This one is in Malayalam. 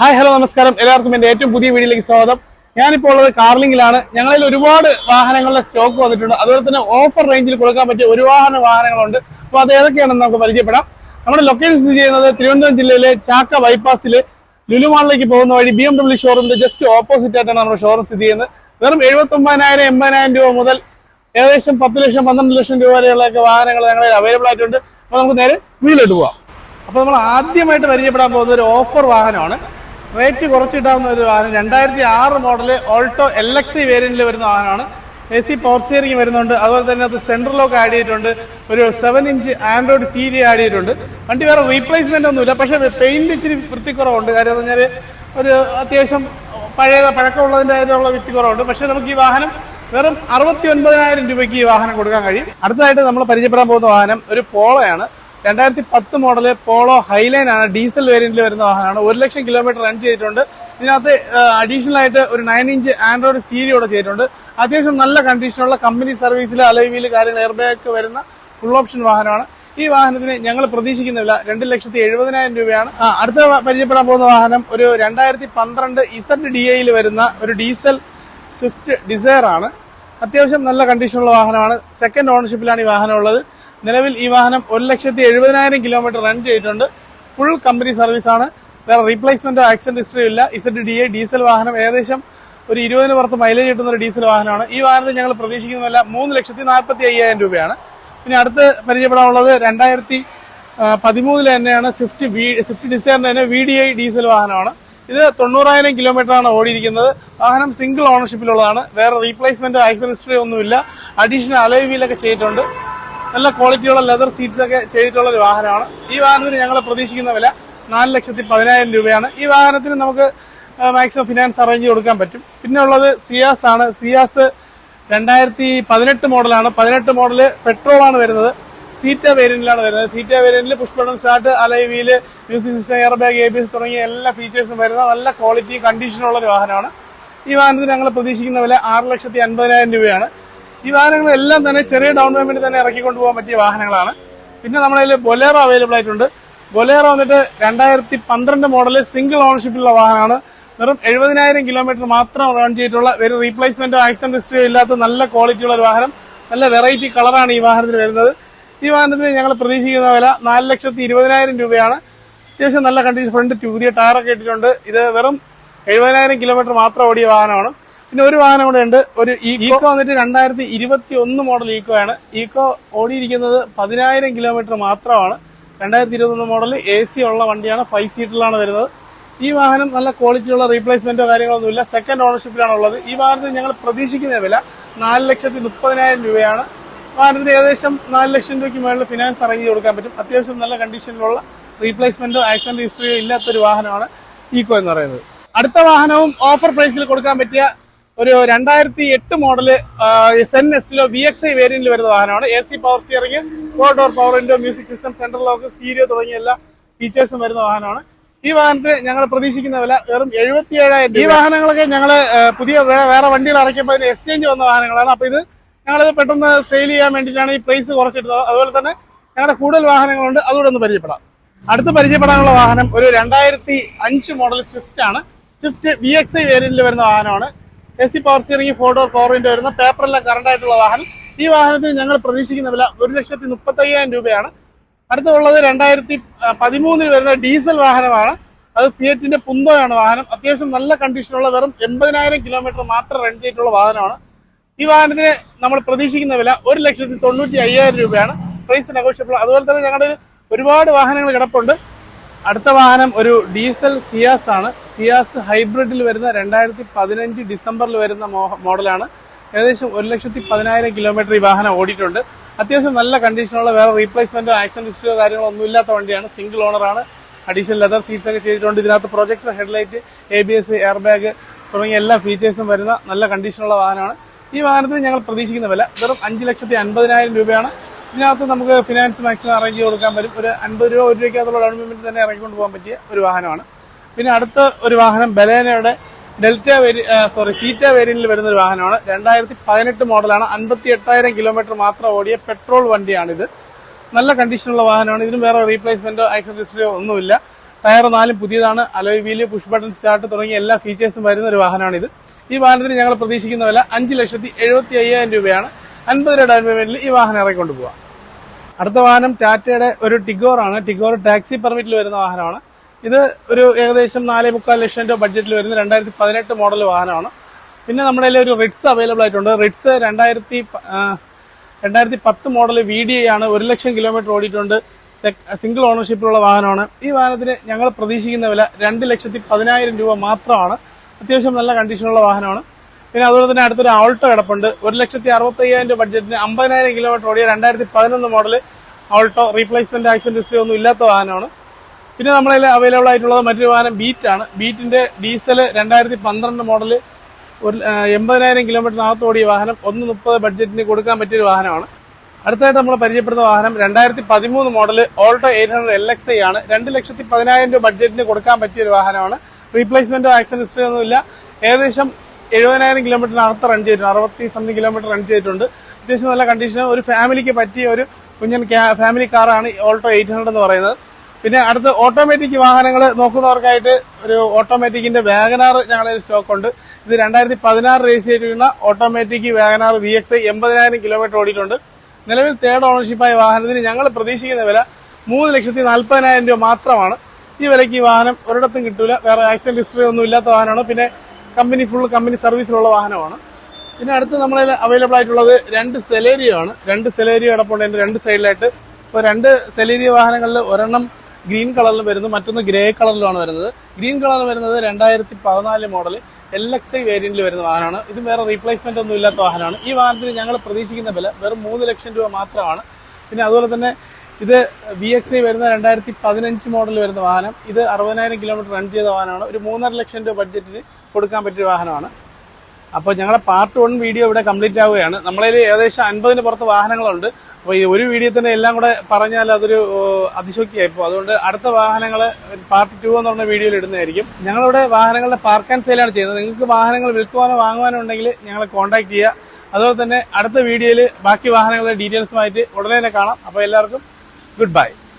ഹായ് ഹലോ നമസ്കാരം. എല്ലാവർക്കും എന്റെ ഏറ്റവും പുതിയ വീഡിയോയിലേക്ക് സ്വാഗതം. ഞാനിപ്പോൾ ഉള്ളത് കാർലിംഗിലാണ്. ഞങ്ങളിൽ ഒരുപാട് വാഹനങ്ങളുടെ സ്റ്റോക്ക് വന്നിട്ടുണ്ട്. അതുപോലെ തന്നെ ഓഫർ റേഞ്ചിൽ കൊടുക്കാൻ പറ്റിയ ഒരുപാട് വാഹനങ്ങളുണ്ട്. അപ്പോൾ അത് ഏതൊക്കെയാണെന്ന് നമുക്ക് പരിചയപ്പെടാം. നമ്മുടെ ലൊക്കേഷൻ സ്ഥിതി ചെയ്യുന്നത് തിരുവനന്തപുരം ജില്ലയിലെ ചാക്ക ബൈപ്പാസിൽ ലുലുമാളിലേക്ക് പോകുന്ന വഴി ബി എം ഡബ്ല്യു ഷോറൂമിന്റെ ജസ്റ്റ് ഓപ്പോസിറ്റ് ആയിട്ടാണ് നമ്മുടെ ഷോറൂം സ്ഥിതി ചെയ്യുന്നത്. വെറും എഴുപത്തി ഒമ്പതിനായിരം എൺപതിനായിരം രൂപ മുതൽ ഏകദേശം പത്ത് ലക്ഷം പന്ത്രണ്ട് ലക്ഷം രൂപ വരെയുള്ളൊക്കെ വാഹനങ്ങൾ ഞങ്ങളിൽ അവൈലബിൾ ആയിട്ടുണ്ട്. അപ്പോൾ നമുക്ക് നേരെ വീലിട്ട് പോവാം. അപ്പോൾ നമ്മൾ ആദ്യമായിട്ട് പരിചയപ്പെടാൻ പോകുന്ന ഒരു ഓഫർ വാഹനമാണ്. റേറ്റ് കുറച്ചിട്ടാവുന്ന ഒരു വാഹനം. രണ്ടായിരത്തി ആറ് model Alto L X C വേരിയന്റിൽ വരുന്ന വാഹനമാണ്. എ സി പവർ സ്റ്റിയറിംഗ് വരുന്നുണ്ട്. അതുപോലെ തന്നെ അത് സെൻട്രൽ ലോക്ക് ആഡ് ചെയ്തിട്ടുണ്ട്. ഒരു സെവൻ ഇഞ്ച് ആൻഡ്രോയിഡ് സീരി ആഡ് ചെയ്തിട്ടുണ്ട്. വണ്ടി വേറെ റീപ്ലേസ്മെന്റ് ഒന്നുമില്ല. പക്ഷേ പെയിന്റ് ഇച്ചിരി വൃത്തിക്കുറവുണ്ട്. കാര്യം എന്ന് പറഞ്ഞാൽ ഒരു അത്യാവശ്യം പഴയ പഴക്കമുള്ളതിന്റെ ആയതുള്ള വൃത്തിക്കുറവുണ്ട്. പക്ഷേ നമുക്ക് ഈ വാഹനം വെറും അറുപത്തി ഒൻപതിനായിരം രൂപയ്ക്ക് ഈ വാഹനം കൊടുക്കാൻ കഴിയും. അടുത്തതായിട്ട് നമ്മൾ പരിചയപ്പെടാൻ പോകുന്ന വാഹനം ഒരു പോളോയാണ് രണ്ടായിരത്തി പത്ത് മോഡൽ പോളോ ഹൈലൈൻ ആണ് ഡീസൽ വേരിയന്റിൽ വരുന്ന വാഹനമാണ്. ഒരു ലക്ഷം കിലോമീറ്റർ റൺ ചെയ്തിട്ടുണ്ട്. ഇതിനകത്ത് അഡീഷണൽ ആയിട്ട് ഒരു നയൻ ഇഞ്ച് ആൻഡ്രോയിഡ് സ്റ്റീരിയോ കൂടെ ചെയ്തിട്ടുണ്ട്. അത്യാവശ്യം നല്ല കണ്ടീഷനുള്ള കമ്പനി സർവീസിൽ അലൈവിൽ കാര്യങ്ങൾ എയർബാഗ് വരുന്ന ഫുൾ ഓപ്ഷൻ വാഹനമാണ്. ഈ വാഹനത്തിന് ഞങ്ങൾ പ്രതീക്ഷിക്കുന്ന വില രണ്ട് ലക്ഷത്തി എഴുപതിനായിരം രൂപയാണ്. അടുത്ത പരിചയപ്പെടാൻ പോകുന്ന വാഹനം ഒരു രണ്ടായിരത്തി പന്ത്രണ്ട് ഇസഡ് ഡി എയിൽ വരുന്ന ഒരു ഡീസൽ സ്വിഫ്റ്റ് ഡിസയർ ആണ് അത്യാവശ്യം നല്ല കണ്ടീഷനുള്ള വാഹനമാണ്. സെക്കൻഡ് ഓണർഷിപ്പിലാണ് ഈ വാഹനം ഉള്ളത് നിലവിൽ ഈ വാഹനം ഒരു ലക്ഷത്തി എഴുപതിനായിരം കിലോമീറ്റർ റൺ ചെയ്തിട്ടുണ്ട്. ഫുൾ കമ്പനി സർവീസ് ആണ്. വേറെ റീപ്ലേസ്മെന്റോ ആക്സിഡന്റ് ഹിസ്റ്ററി ഇല്ല. ഇസഡ് ഡി എ ഡീസൽ വാഹനം ഏകദേശം ഒരു ഇരുപതിന് പുറത്ത് മൈലേജ് കിട്ടുന്ന ഒരു ഡീസൽ വാഹനമാണ്. ഈ വാഹനത്തിൽ ഞങ്ങൾ പ്രതീക്ഷിക്കുന്നതല്ല മൂന്ന് ലക്ഷത്തി നാൽപ്പത്തി അയ്യായിരം രൂപയാണ്. പിന്നെ അടുത്ത് പരിചയപ്പെടാനുള്ളത് രണ്ടായിരത്തി പതിമൂന്നിൽ തന്നെയാണ് സ്വിഫ്റ്റ് വി സ്വിഫ്റ്റ് ഡിസൈറിന് തന്നെ വി ഡി ഐ ഡീസൽ വാഹനമാണ്. ഇത് തൊണ്ണൂറായിരം കിലോമീറ്റർ ആണ് ഓടിയിരിക്കുന്നത്. വാഹനം സിംഗിൾ ഓണർഷിപ്പിലുള്ളതാണ് വേറെ റീപ്ലേസ്മെന്റ് ഹിസ്റ്ററി ഒന്നുമില്ല. അഡീഷണൽ അലോയ് വീലൊക്കെ ചെയ്തിട്ടുണ്ട്. നല്ല ക്വാളിറ്റിയുള്ള ലെതർ സീറ്റ്സ് ഒക്കെ ചെയ്തിട്ടുള്ള ഒരു വാഹനമാണ്. ഈ വാഹനത്തിന് ഞങ്ങൾ പ്രതീക്ഷിക്കുന്ന വില നാല് ലക്ഷത്തി പതിനായിരം രൂപയാണ്. ഈ വാഹനത്തിന് നമുക്ക് മാക്സിമം ഫിനാൻസ് അറേഞ്ച് കൊടുക്കാൻ പറ്റും. പിന്നെ ഉള്ളത് സിയാസ് ആണ്. സിയാസ് രണ്ടായിരത്തി പതിനെട്ട് മോഡലാണ് പതിനെട്ട് മോഡൽ പെട്രോളാണ് വരുന്നത്. സീറ്റ വേരിയന്റിലാണ് വരുന്നത്. Zeta വേരിയന്റിൽ push button start alloy wheel music system air bag A B S തുടങ്ങിയ എല്ലാ ഫീച്ചേഴ്സും വരുന്ന നല്ല ക്വാളിറ്റി കണ്ടീഷനുള്ള ഒരു വാഹനമാണ്. ഈ വാഹനത്തിന് ഞങ്ങൾ പ്രതീക്ഷിക്കുന്ന വില ആറ് ലക്ഷത്തി അൻപതിനായിരം രൂപയാണ്. ഈ വാഹനങ്ങളെല്ലാം തന്നെ ചെറിയ ഡൗൺ പേയ്മെന്റ് തന്നെ ഇറക്കിക്കൊണ്ട് പോകാൻ പറ്റിയ വാഹനങ്ങളാണ്. പിന്നെ നമ്മുടെ കയ്യിൽ ബൊലേറോ അവൈലബിൾ ആയിട്ടുണ്ട്. ബൊലേറോ വന്നിട്ട് രണ്ടായിരത്തി പന്ത്രണ്ട് മോഡൽ സിംഗിൾ ഓണർഷിപ്പിലുള്ള വാഹനമാണ്. വെറും എഴുപതിനായിരം കിലോമീറ്റർ മാത്രം റൺ ചെയ്തിട്ടുള്ള ഒരു റീപ്ലേസ്മെന്റോ ആക്സിഡന്റ് ഹിസ്റ്ററിയോ ഇല്ലാത്ത നല്ല ക്വാളിറ്റിയുള്ള ഒരു വാഹനം. നല്ല വെറൈറ്റി കളറാണ് ഈ വാഹനത്തിൽ വരുന്നത്. ഈ വാഹനത്തിന് ഞങ്ങൾ പ്രതീക്ഷിക്കുന്ന വില നാല് ലക്ഷത്തി ഇരുപതിനായിരം രൂപയാണ്. അത്യാവശ്യം നല്ല കണ്ടീഷൻ ഫ്രണ്ട് പുതിയ ടയറൊക്കെ ഇട്ടിട്ടുണ്ട്. ഇത് വെറും എഴുപതിനായിരം കിലോമീറ്റർ മാത്രം ഓടിയ വാഹനമാണ്. പിന്നെ ഒരു വാഹനം കൂടെ ഉണ്ട്. ഒരു ഈക്കോ വന്നിട്ട് രണ്ടായിരത്തി ഇരുപത്തി ഒന്ന് മോഡൽ ഈക്കോ ആണ്. ഈക്കോ ഓടിയിരിക്കുന്നത് പതിനായിരം കിലോമീറ്റർ മാത്രമാണ്. രണ്ടായിരത്തി ഇരുപത്തൊന്ന് മോഡൽ എ സി ഉള്ള വണ്ടിയാണ്. ഫൈവ് സീറ്റിലാണ് വരുന്നത്. ഈ വാഹനം നല്ല ക്വാളിറ്റിയുള്ള റീപ്ലേസ്മെന്റോ കാര്യങ്ങളൊന്നുമില്ല സെക്കൻഡ് ഓണർഷിപ്പിലാണ് ഉള്ളത്. ഈ വാഹനത്തിന് ഞങ്ങൾ പ്രതീക്ഷിക്കുന്ന വില നാല് ലക്ഷത്തി മുപ്പതിനായിരം രൂപയാണ്. വാഹനത്തിന് ഏകദേശം നാല് ലക്ഷം രൂപയ്ക്ക് മേളിൽ ഫിനാൻസ് അറേഞ്ച് ചെയ്ത് കൊടുക്കാൻ പറ്റും. അത്യാവശ്യം നല്ല കണ്ടീഷനിലുള്ള റീപ്ലേസ്മെന്റോ ആക്സിഡന്റ് ഹിസ്റ്ററിയോ ഇല്ലാത്തൊരു വാഹനമാണ് ഈക്കോ എന്ന് പറയുന്നത്. അടുത്ത വാഹനവും ഓഫർ പ്രൈസിൽ കൊടുക്കാൻ പറ്റിയ ഒരു രണ്ടായിരത്തി എട്ട് model Zen Estilo V X I വേരിയന്റിൽ വരുന്ന വാഹനമാണ്. A C power steering four door power window music system central lock stereo തുടങ്ങിയ എല്ലാ ഫീച്ചേഴ്സും വരുന്ന വാഹനമാണ്. ഈ വാഹനത്തിന് ഞങ്ങൾ പ്രതീക്ഷിക്കുന്ന വില വെറും എഴുപത്തി ഏഴായിരം ഈ വാഹനങ്ങളൊക്കെ ഞങ്ങൾ പുതിയ വേറെ വണ്ടികൾ ഇറക്കിയപ്പോൾ എക്സ്ചേഞ്ച് വന്ന വാഹനങ്ങളാണ്. അപ്പൊ ഇത് ഞങ്ങളിത് പെട്ടെന്ന് സെയിൽ ചെയ്യാൻ വേണ്ടിയിട്ടാണ് ഈ പ്രൈസ് കുറച്ചിട്ടത്. അതുപോലെ തന്നെ ഞങ്ങളുടെ കൂടുതൽ വാഹനങ്ങളുണ്ട് അതുകൂടെ ഒന്ന് പരിചയപ്പെടാം. അടുത്ത് പരിചയപ്പെടാനുള്ള വാഹനം ഒരു രണ്ടായിരത്തി അഞ്ച് മോഡൽ സ്വിഫ്റ്റ് ആണ് സ്വിഫ്റ്റ് വി എക്സ് ഐ വേരിയന്റിൽ വരുന്ന വാഹനമാണ്. A C power steering four door four window വരുന്ന പേപ്പറെല്ലാം കറണ്ട് ആയിട്ടുള്ള വാഹനം. ഈ വാഹനത്തിന് ഞങ്ങൾ പ്രതീക്ഷിക്കുന്ന വില ഒരു ലക്ഷത്തി മുപ്പത്തി അയ്യായിരം രൂപയാണ്. അടുത്തുള്ളത് രണ്ടായിരത്തി പതിമൂന്നിൽ വരുന്ന ഡീസൽ വാഹനമാണ്. അത് ഫിയറ്റിന്റെ പുന്തോയാണ് വാഹനം. അത്യാവശ്യം നല്ല കണ്ടീഷനുള്ള വെറും എൺപതിനായിരം കിലോമീറ്റർ മാത്രം റൺ ചെയ്തിട്ടുള്ള വാഹനമാണ്. ഈ വാഹനത്തിന് നമ്മൾ പ്രതീക്ഷിക്കുന്ന വില ഒരു ലക്ഷത്തി തൊണ്ണൂറ്റി അയ്യായിരം രൂപയാണ്. പ്രൈസ് നെഗോഷ്യബിൾ അതുപോലെ തന്നെ ഞങ്ങളുടെ ഒരുപാട് വാഹനങ്ങൾ കിടപ്പുണ്ട്. അടുത്ത വാഹനം ഒരു ഡീസൽ സിയാസ് ആണ്. സിയാസ് ഹൈബ്രിഡിൽ വരുന്ന രണ്ടായിരത്തി പതിനഞ്ച് ഡിസംബറിൽ വരുന്ന മോഡലാണ്. ഏകദേശം ഒരു ലക്ഷത്തി പതിനായിരം കിലോമീറ്റർ ഈ വാഹനം ഓടിയിട്ടുണ്ട്. അത്യാവശ്യം നല്ല കണ്ടീഷനുള്ള വേറെ റീപ്ലേസ്മെന്റോ ആക്സിഡന്റ് ഹിസ്റ്ററിയോ കാര്യങ്ങളോ ഒന്നും ഇല്ലാത്ത വണ്ടിയാണ്. സിംഗിൾ ഓണറാണ് അഡീഷണൽ ലെതർ സീറ്റ്സ് ഒക്കെ ചെയ്തിട്ടുണ്ട്. ഇതിനകത്ത് projector headlight A B S air bag തുടങ്ങിയ എല്ലാ ഫീച്ചേഴ്സും വരുന്ന നല്ല കണ്ടീഷനുള്ള വാഹനമാണ്. ഈ വാഹനത്തിന് ഞങ്ങൾ പ്രതീക്ഷിക്കുന്ന വില വെറും അഞ്ച് ലക്ഷത്തി അൻപതിനായിരം രൂപയാണ്. ഇതിനകത്ത് നമുക്ക് ഫിനാൻസ് മാക്സിമം അറേഞ്ച് ചെയ്ത് കൊടുക്കാൻ പറ്റും. ഒരു അൻപത് രൂപ ഒരു രൂപയ്ക്കകത്തുള്ള ഡൗൺ പേയ്മെന്റ് തന്നെ ഇറങ്ങിക്കൊണ്ട് പോകാൻ പറ്റിയ ഒരു വാഹനമാണ്. പിന്നെ അടുത്ത ഒരു വാഹനം ബലേനയുടെ ഡെൽറ്റ വേരി സോറി സീറ്റ വേരിയന്റിൽ വരുന്ന ഒരു വാഹനമാണ്. രണ്ടായിരത്തി പതിനെട്ട് മോഡലാണ്. അൻപത്തി എട്ടായിരം കിലോമീറ്റർ മാത്രം ഓടിയ പെട്രോൾ വണ്ടിയാണിത്. നല്ല കണ്ടീഷനുള്ള വാഹനമാണ്. ഇതിനും വേറെ റീപ്ലേസ്മെന്റോ ആക്സസറീസോ ഒന്നുമില്ല. ടയർ നാലും പുതിയതാണ്. Alloy wheel push button start തുടങ്ങിയ എല്ലാ ഫീച്ചേഴ്സും വരുന്ന ഒരു വാഹനമാണിത്. ഈ വാഹനത്തിന് ഞങ്ങൾ പ്രതീക്ഷിക്കുന്ന വില അഞ്ച് ലക്ഷത്തി എഴുപത്തി അയ്യായിരം രൂപയാണ്. അൻപത് രൂപ ഡൗൺ പേയ്മെന്റിൽ ഈ വാഹനം ഇറക്കിക്കൊണ്ട് പോവാം. അടുത്ത വാഹനം ടാറ്റയുടെ ഒരു ടിഗോർ ആണ്. ടിഗോർ ടാക്സി പെർമിറ്റിൽ വരുന്ന വാഹനമാണ്. ഇത് ഒരു ഏകദേശം നാല് മുക്കാൽ ലക്ഷം രൂപ ബഡ്ജറ്റിൽ വരുന്ന രണ്ടായിരത്തി പതിനെട്ട് മോഡൽ വാഹനമാണ്. പിന്നെ നമ്മുടെ കയ്യിൽ ഒരു റിറ്റ്സ് അവൈലബിൾ ആയിട്ടുണ്ട്. റിറ്റ്സ് രണ്ടായിരത്തി രണ്ടായിരത്തി പത്ത് മോഡൽ വി ഡി ആണ്. ഒരു ലക്ഷം കിലോമീറ്റർ ഓടിയിട്ടുണ്ട്. സിംഗിൾ ഓണർഷിപ്പിലുള്ള വാഹനമാണ്. ഈ വാഹനത്തിന് ഞങ്ങൾ പ്രതീക്ഷിക്കുന്ന വില രണ്ട് ലക്ഷത്തി പതിനായിരം രൂപ മാത്രമാണ്. അത്യാവശ്യം നല്ല കണ്ടീഷനുള്ള വാഹനമാണ്. പിന്നെ അതുപോലെ തന്നെ അടുത്തൊരു ആൾട്ടോ കിടപ്പുണ്ട്. ഒരു ലക്ഷത്തി അറുപത്തി അയ്യായിരം രൂപ ബഡ്ജറ്റിന് അമ്പതിനായിരം കിലോമീറ്റർ ഓടിയ രണ്ടായിരത്തി പതിനൊന്ന് model Alto replacement accident history ഒന്നും ഇല്ലാത്ത വാഹനമാണ്. പിന്നെ നമ്മളതിൽ അവൈലബിൾ ആയിട്ടുള്ളത് മറ്റൊരു വാഹനം ബീറ്റ് ആണ്. ബീറ്റിന്റെ ഡീസൽ രണ്ടായിരത്തി പന്ത്രണ്ട് മോഡൽ ഒരു എൺപതിനായിരം കിലോമീറ്ററിനകത്ത് ഓടിയ വാഹനം ഒന്ന് മുപ്പത് ബഡ്ജറ്റിന് കൊടുക്കാൻ പറ്റിയൊരു വാഹനമാണ്. അടുത്തായിട്ട് നമ്മൾ പരിചയപ്പെടുന്ന വാഹനം രണ്ടായിരത്തി പതിമൂന്ന് model Alto eight hundred L X I ആണ്. രണ്ട് ലക്ഷത്തി പതിനായിരം രൂപ ബഡ്ജറ്റിന് കൊടുക്കാൻ പറ്റിയ ഒരു വാഹനമാണ്. റീപ്ലേസ്മെന്റോ ആക്സിഡന്റ് ഹിസ്റ്ററി ഒന്നുമില്ല. ഏകദേശം എഴുപതിനായിരം കിലോമീറ്ററിനകത്ത് റൺ ചെയ്തിട്ടുണ്ട്. അറുപത്തി സംതിങ് കിലോമീറ്റർ റൺ ചെയ്തിട്ടുണ്ട്. അത്യാവശ്യം നല്ല കണ്ടീഷൻ ഒരു ഫാമിലിക്ക് പറ്റിയ ഒരു കുഞ്ഞൻ ഫാമിലി കാറാണ് ഓൾട്ടോ എയ്റ്റ് ഹൺഡ്രഡ് എന്ന് പറയുന്നത്. പിന്നെ അടുത്ത് ഓട്ടോമാറ്റിക് വാഹനങ്ങൾ നോക്കുന്നവർക്കായിട്ട് ഒരു ഓട്ടോമാറ്റിക്കിന്റെ വാഗനാർ ഞങ്ങളുടെ സ്റ്റോക്ക് ഉണ്ട്. ഇത് രണ്ടായിരത്തി പതിനാറ് രജിസ്റ്റർ ചെയ്തിരിക്കുന്ന automatic Wagon R V X I എൺപതിനായിരം കിലോമീറ്റർ ഓടിയിട്ടുണ്ട്. നിലവിൽ തേർഡ് ഓണർഷിപ്പായ വാഹനത്തിന് ഞങ്ങൾ പ്രതീക്ഷിക്കുന്ന വില മൂന്ന് ലക്ഷത്തി നാൽപ്പതിനായിരം രൂപ മാത്രമാണ്. ഈ വിലയ്ക്ക് ഈ വാഹനം ഒരിടത്തും കിട്ടൂല. വേറെ ആക്സിഡന്റ് ഹിസ്റ്ററി ഒന്നും ഇല്ലാത്ത വാഹനമാണ്. പിന്നെ കമ്പനി ഫുൾ കമ്പനി സർവീസിലുള്ള വാഹനമാണ്. പിന്നെ അടുത്ത് നമ്മളെ അവൈലബിൾ ആയിട്ടുള്ളത് രണ്ട് സെലേരിയോ ആണ്. രണ്ട് സെലേരിയോ കിടപ്പുണ്ട് അതിന്റെ രണ്ട് സൈഡിലായിട്ട് ഇപ്പോൾ രണ്ട് സെലേരിയോ വാഹനങ്ങളിൽ ഒരെണ്ണം ഗ്രീൻ കളറിലും വരുന്നു. മറ്റൊന്ന് ഗ്രേ കളറിലുമാണ് വരുന്നത്. ഗ്രീൻ കളറിൽ വരുന്നത് രണ്ടായിരത്തി പതിനാല് മോഡൽ എൽ എക്സ് ഐ വേരിയന്റിൽ വരുന്ന വാഹനമാണ്. ഇത് വേറെ റീപ്ലേസ്മെന്റ് ഒന്നും ഇല്ലാത്ത വാഹനമാണ്. ഈ വാഹനത്തിന് ഞങ്ങൾ പ്രതീക്ഷിക്കുന്ന വില വെറും മൂന്ന് ലക്ഷം രൂപ മാത്രമാണ്. പിന്നെ അതുപോലെ തന്നെ ഇത് വി എക്സ് ഐ വരുന്ന രണ്ടായിരത്തി പതിനഞ്ച് മോഡൽ വരുന്ന വാഹനം. ഇത് അറുപതിനായിരം കിലോമീറ്റർ റൺ ചെയ്ത വാഹനമാണ്. ഒരു മൂന്നര ലക്ഷം രൂപ ബഡ്ജറ്റിന് കൊടുക്കാൻ പറ്റിയ വാഹനമാണ്. അപ്പോൾ ഞങ്ങളുടെ പാർട്ട് വൺ വീഡിയോ ഇവിടെ കംപ്ലീറ്റ് ആവുകയാണ്. നമ്മളതിൽ ഏകദേശം അൻപതിന് പുറത്ത് വാഹനങ്ങളുണ്ട്. അപ്പോൾ ഈ ഒരു വീഡിയോ തന്നെ എല്ലാം കൂടെ പറഞ്ഞാൽ അതൊരു അതിശോക്തിയായി പോകും. അതുകൊണ്ട് അടുത്ത വാഹനങ്ങൾ പാർട്ട് ടു എന്ന് പറഞ്ഞ വീഡിയോയിൽ ഇടുന്നതായിരിക്കും. ഞങ്ങളിവിടെ വാഹനങ്ങളുടെ പാർക്ക് ആൻഡ് സെയിലാണ് ചെയ്യുന്നത്. നിങ്ങൾക്ക് വാഹനങ്ങൾ വിൽക്കുവാനോ വാങ്ങുവാനോ ഉണ്ടെങ്കിൽ ഞങ്ങളെ കോൺടാക്ട് ചെയ്യുക. അതുപോലെ തന്നെ അടുത്ത വീഡിയോയിൽ ബാക്കി വാഹനങ്ങളുടെ ഡീറ്റെയിൽസുമായിട്ട് ഉടനെ തന്നെ കാണാം. അപ്പോൾ എല്ലാവർക്കും ഗുഡ് ബൈ